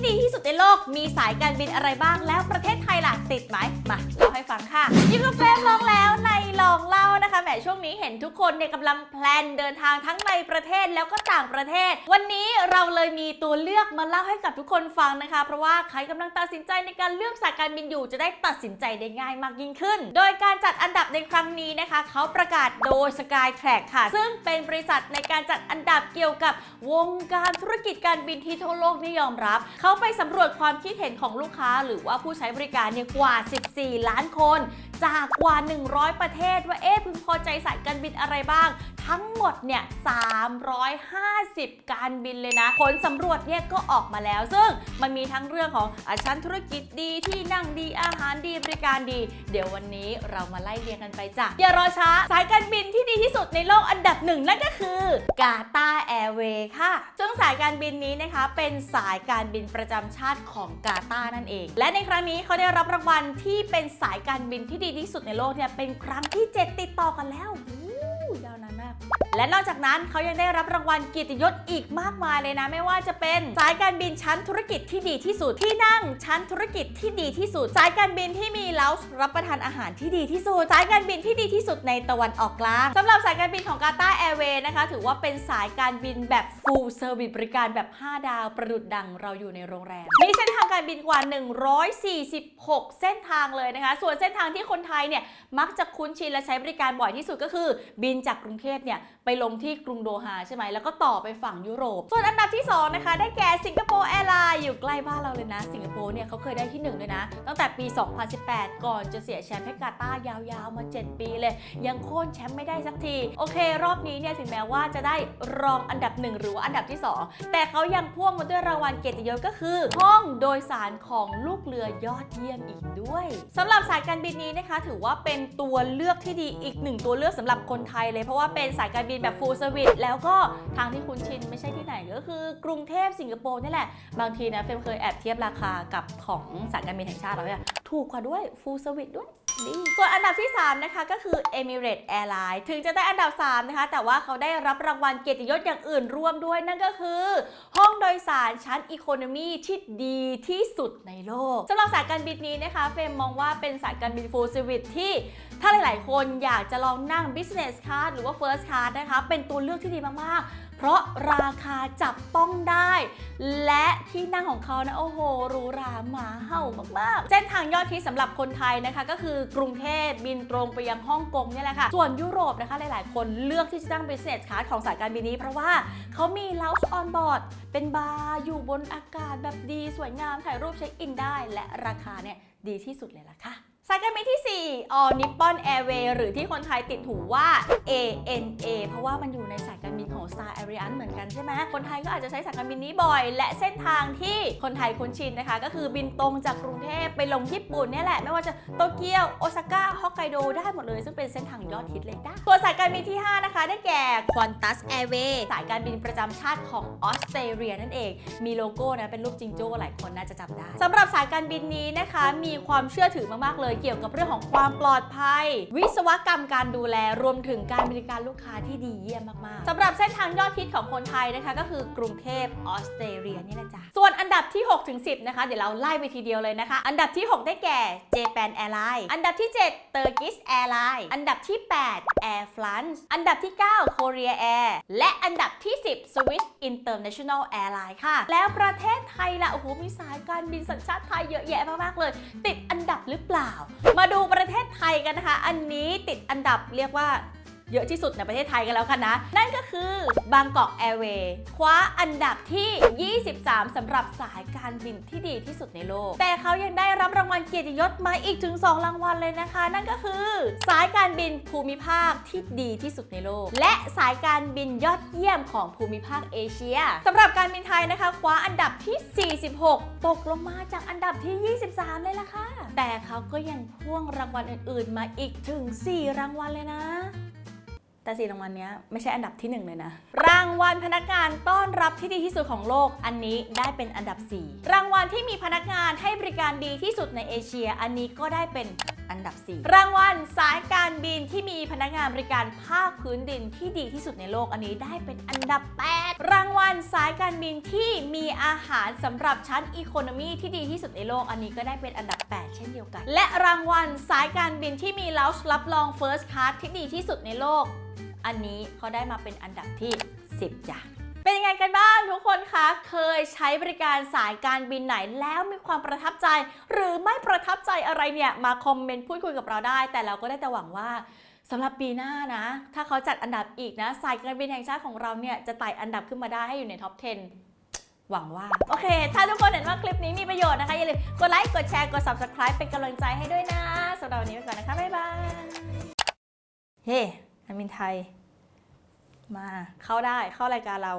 ที่ดีที่สุดในโลกมีสายการบินอะไรบ้างแล้วประเทศไทยล่ะติดไหมมาาให้ฟังค่ะยิมกับเฟรมลองแล้วในลองเล่านะคะแหมช่วงนี้เห็นทุกคนเนี่ยกำลังแพลนเดินทางทั้งในประเทศแล้วก็ต่างประเทศ วันนี้เราเลยมีตัวเลือกมาเล่าให้กับทุกคนฟังนะคะ เพราะว่าใครกำลังตัดสินใจในการเลือกสายการบินอยู่จะได้ตัดสินใจได้ง่ายมากยิ่งขึ้น โดยการจัดอันดับในครั้งนี้นะคะ เขาประกาศโดย Skytrack ค่ะ ซึ่งเป็นบริษัทในการจัดอันดับเกี่ยวกับวงการธุรกิจการบินที่ทั่วโลกนิยอมรับ เขาไปสำรวจความคิดเห็นของลูกค้า หรือว่าผู้ใช้บริการเนี่ยกว่า 14 ล้านคน จากกว่า 100 ประเทศว่าเอ๊ะพึงพอใจสายการบินอะไรบ้าง ทั้งหมดเนี่ย 350 การบินเลยนะ ผลสำรวจเนี่ยก็ออกมาแล้ว ซึ่งมันมีทั้งเรื่องของอชั้นธุรกิจดีที่นั่งดีอาหารดีบริการดี เดี๋ยววันนี้เรามาไล่เรียงกันไปจ้ะอย่ารอช้าสายการบิน สุดในโลกอันดับหนึ่งนั่นก็คือกาตาแอร์เวย์ค่ะ ซึ่งสายการบินนี้นะคะ เป็นสายการบินประจำชาติของกาตานั่นเอง และในครั้งนี้เขาได้รับรางวัลที่เป็นสายการบินที่ดีที่สุดในโลกเนี่ยเป็นครั้งที่ 7 ติดต่อกันแล้วอู้ยาวน และนอกจากนั้นเขายังได้รับรางวัลเกียรติยศอีกมากมายเลยนะ ไม่ว่าจะเป็นสายการบินชั้นธุรกิจที่ดีที่สุด ที่นั่งชั้นธุรกิจที่ดีที่สุด สายการบินที่มีเลาส์รับประทานอาหารที่ดีที่สุด สายการบินที่ดีที่สุดในตะวันออกกลางสำหรับสายการบินของกาตาแอร์เวย์นะคะ ถือว่าเป็นสายการบินแบบ full service บริการแบบ 5 ดาวประดุดดังเราอยู่ในโรงแรมมีเส้นทางการบินกว่า 146 เส้นทางเลยนะคะ ส่วนเส้นทางที่คนไทยเนี่ยมักจะคุ้นชินและใช้บริการบ่อยที่สุดก็คือ บินจากกรุงเทพเนี่ยไปลงที่กรุงโดฮาใช่ไหมแล้วก็ต่อไปฝั่งยุโรป ส่วนอันดับที่ 2 นะคะ ได้แก่สิงคโปร์แอร์ไลน์อยู่ใกล้บ้านเราเลยนะ สิงคโปร์เนี่ยเขาเคยได้ที่1เลยนะ ตั้งแต่ปี 2018 ก่อนจะเสียแชมป์ให้กาตาร์ยาวๆ มา 7 ปีเลย ยังโค่นแชมป์ไม่ได้สักที โอเค รอบนี้เนี่ยถึงแม้ว่าจะได้รองอันดับ 1 หรือว่าอันดับที่ 2 แต่เขายังพ่วงมาด้วยรางวัลเกียรติยศก็คือ ห้องโดยสารของลูกเรือยอดเยี่ยมอีกด้วยสำหรับสายการบินนี้นะคะ ถือว่าเป็นตัวเลือกที่ดีอีกหนึ่งตัวเลือกสำหรับคนไทยเลยเพราะว่าเป็นสายการบินแบบฟูลสวิตแล้วก็ทางที่คุณชินไม่ใช่ที่ไหนก็คือกรุงเทพสิงคโปร์นี่แหละ บางทีนะเฟรมเคยแอบเทียบราคากับของสายการบินแห่งชาติเราเนี่ย ถูกกว่าด้วย full service ด้วยดีส่วนอันดับที่ 3 นะคะก็คือ Emirates Airlines ถึงจะได้อันดับ 3 นะคะ แต่ว่าเขาได้รับรางวัลเกียรติยศอย่างอื่นร่วมด้วยนั่นก็คือ ห้องโดยสารชั้นอีโคโนมีที่ดีที่สุดในโลกสำหรับสายการบินนี้นะคะ เฟรมมองว่าเป็นสายการบิน full service ที่ถ้าหลาย ๆ คนอยากจะลองนั่ง business class หรือว่า first class นะคะ เป็นตัวเลือกที่ดีมากๆเพราะราคาจับต้องได้ และที่นั่งของเขานะ โอ้โหหรูหราหมาเห่ามาก ๆ เส้นทางยอดฮิตสำหรับคนไทยนะคะ ก็คือกรุงเทพบินตรงไปยังฮ่องกงเนี่ยแหละค่ะ ส่วนยุโรปนะคะหลาย ๆ คนเลือกที่จะตั้ง business class ของสายการบินนี้ เพราะว่าเขามี lounge on board เป็นบาร์อยู่บนอากาศแบบดีสวยงามถ่ายรูปเช็คอินได้ และราคาเนี่ยดีที่สุดเลยล่ะค่ะสายการบินที่ All Nippon Airways หรือที่คนไทยติดหูว่า ANA เพราะว่ามันอยู่ในสายการบินของ Star Alliance เหมือนกันใช่ไหมคนไทยก็อาจจะใช้สายการบินนี้บ่อย และเส้นทางที่คนไทยคุ้นชินนะคะ ก็คือบินตรงจากกรุงเทพไปลงญี่ปุ่นเนี่ยแหละ ไม่ว่าจะโตเกียวโอซาก้าฮอกไกโดได้หมดเลย ซึ่งเป็นเส้นทางยอดฮิตเลยนะส่วสายการบินที่ 5 นะคะ ได้แก่ Qantas Airways สายการบินประจำชาติของออสเตรเลียนั่นเอง มีโลโก้นะเป็นรูปจิงโจ้หลายคนน่าจะจำได้สำหรับสายการบินนี้นะคะ มีความเชื่อถือมากๆเลยเกี่ยวกับเรื่องของความปลอดภัย วิศวกรรมการดูแลรวมถึงการบริการลูกค้าที่ดีเยี่ยมมากๆสำหรับเส้นทางยอดฮิตของคนไทยนะคะก็คือกรุงเทพออสเตรเลียนี่แหละจ้ะส่วนอันดับที่6ถึง10นะคะเดี๋ยวเราไล่ไปทีเดียวเลยนะคะ อันดับที่ 6 ได้แก่ Japan Airlines อันดับที่ 7 Turkish Airlines อันดับที่ 8 Air France อันดับที่ 9 Korea Air และอันดับที่ 10 Swiss International Airlines ค่ะ แล้วประเทศไทยล่ะโอ้โหมีสายการบินสัญชาติไทยเยอะแยะมากๆเลย ติดอันดับหรือเปล่า มาดูประประเทศไทยกันนะคะ อันนี้ติดอันดับเรียกว่าเยอะที่สุดในประเทศไทยกันแล้วกันนะ นั่นก็คือบางกอกแอร์เวย์คว้าอันดับที่ 23สำหรับสายการบินที่ดีที่สุดในโลก แต่เขายังได้รับ วัลเกียรติยศมาอีกถึง 2 รางวัลเลยนะคะ นั่นก็คือ สายการบินภูมิภาคที่ดีที่สุดในโลก และสายการบินยอดเยี่ยมของภูมิภาคเอเชียสำหรับการบินไทยนะคะ คว้าอันดับที่ 46 ตกลงมาจากอันดับที่ 23 เลยล่ะค่ะ แต่เขาก็ยังพ่วงรางวัลอื่น ๆ มาอีกถึง 4 รางวัลเลยนะ แต่สี่รางวัลนี้ไม่ใช่อันดับที่1เลยนะ รางวัลพนักงานต้อนรับที่ดีที่สุดของโลก อันนี้ได้เป็นอันดับ 4 รางวัลที่มีพนักงานให้บริการดีที่สุดในเอเชีย อันนี้ก็ได้เป็น อันดับ 4 รางวัลสายการบินที่มีพนักงานบริการภาคพื้นดินที่ดีที่สุดในโลกอันนี้ได้เป็นอันดับ 8 รางวัลสายการบินที่มีอาหารสำหรับชั้นอีโคโนมีที่ดีที่สุดในโลกอันนี้ก็ได้เป็นอันดับ 8 เช่นเดียวกัน และรางวัลสายการบินที่มีล o วรับรอง First Class ที่ดีที่สุดในโลก อันนี้เขาได้มาเป็นอันดับที่ 10จ้ะ คนคะเคยใช้บริการสายการบินไหนแล้วมีความประทับใจ หรือไม่ประทับใจอะไรเนี่ยมาคอมเมนต์พูดคุยกับเราได้ แต่เราก็ได้แต่หวังว่าสำหรับปีหน้านะ ถ้าเขาจัดอันดับอีกนะ สายการบินแห่งชาติของเราเนี่ยจะไต่อันดับขึ้นมาได้ให้อยู่ในท็อป 10หวังว่า โอเค ถ้าทุกคนเห็นว่าคลิปนี้มีประโยชน์นะคะ อย่าลืมกดไลค์ กดแชร์ กด subscribe เป็นกำลังใจให้ด้วยนะสำหรับวันนี้ไปก่อนนะคะ บ๊ายบาย เฮ้การบินไทย มาเข้าได้เข้ารายการเรา